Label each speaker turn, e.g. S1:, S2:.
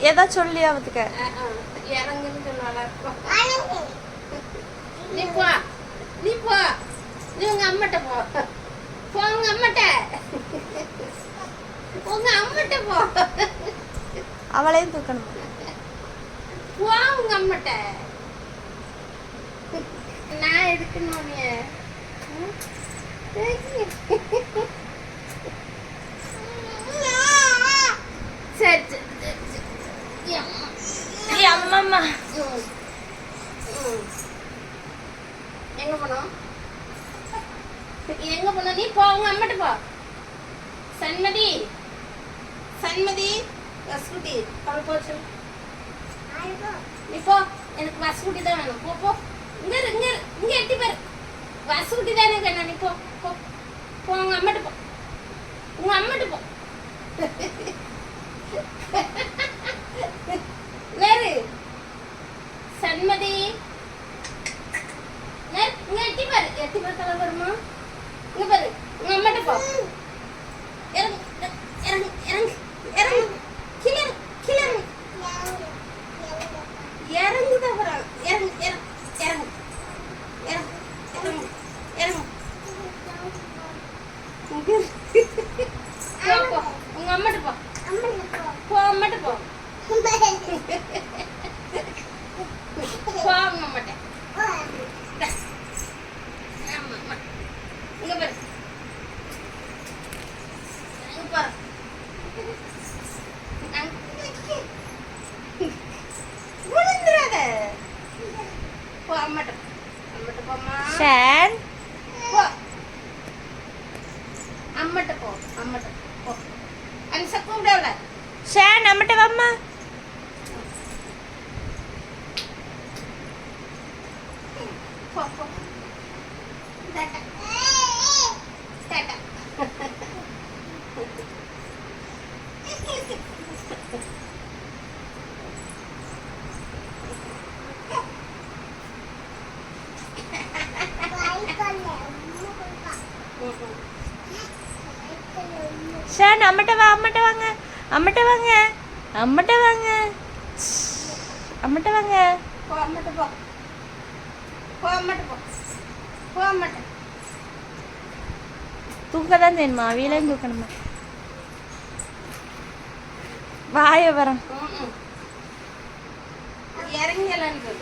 S1: ஏதோ சொல்லி அவத்துக்க.
S2: இறங்குன்னு சொன்னாலா இருக்கும் நீ போ. நீ போ. நீ உங்க அம்மட்ட போ. போ உங்க அம்மட்ட. உங்க அம்மட்ட போ.
S1: அவளையும் தூக்கணும்?
S2: போ உங்க அம்மட்ட. நான் எதுக்குன்னு உன்னைய? ம்? சரி சரி சரி, சரி அம்மா
S1: அம்மம்மா
S2: ம். எங்க போனோம்? எங்க போனோம்? நீ போ உங்க அம்மாட்ட போ. சண்மதி. சண்மதி. வசுகுட்டி அவள் போச்சு நீ போ. எனக்கு வசுகுட்டி தான் வேணும். போ போ. இங்க இரு இங்க இரு. இங்க எட்டி பாரு. வசுகுட்டி தான் எனக்கு வேணும். நீ போ போ. போ உங்க அம்மாட்ட போ. உங்க அம்மட்ட போ. சண்மதி நேர், இங்க எட்டி பாரு எட்டி பார்த்தால வருமா இங்க பாரு உங்க அம்மாட்ட போ இறங்கு இறங்கு இறங்கு இறங்கு கீழே இறங்கு, கீழே இறங்கு இறங்கு தான் போறாங்க இறங்கு இறங்கு இறங்கு இறங்கு இறங்கு இறங்கு இங்க இரு. போ போ உங்க அம்மாட்ட போ போ அம்மாட்ட போ போ உங்க அம்மாட்ட ஆமா, ஆமா. இங்க பாரு இங்க பாரு விழுந்துடாத. போ அம்மாட்ட அம்மாட்ட போம்மா.
S1: ஷான்
S2: போ. அம்மாட்ட போ அம்மாட்ட போ அந்த சக்கம் விடாத
S1: நம்மகிட்ட வாம்மா
S2: போ போ
S1: ஷான் நம்மகிட்ட வா அம்மட்ட வாங்க. அம்மட்ட வாங்க. அம்மட்ட வாங்க. அம்மட்ட வாங்க.
S2: போ அம்மாட்ட போ. போ அம்மாட்ட போ. போ அம்மாட்ட.
S1: தூக்க தான் தெரியுமா அவியலையும் தூக்கணுமா? வாய வரோம்.
S2: இறங்கலான்னு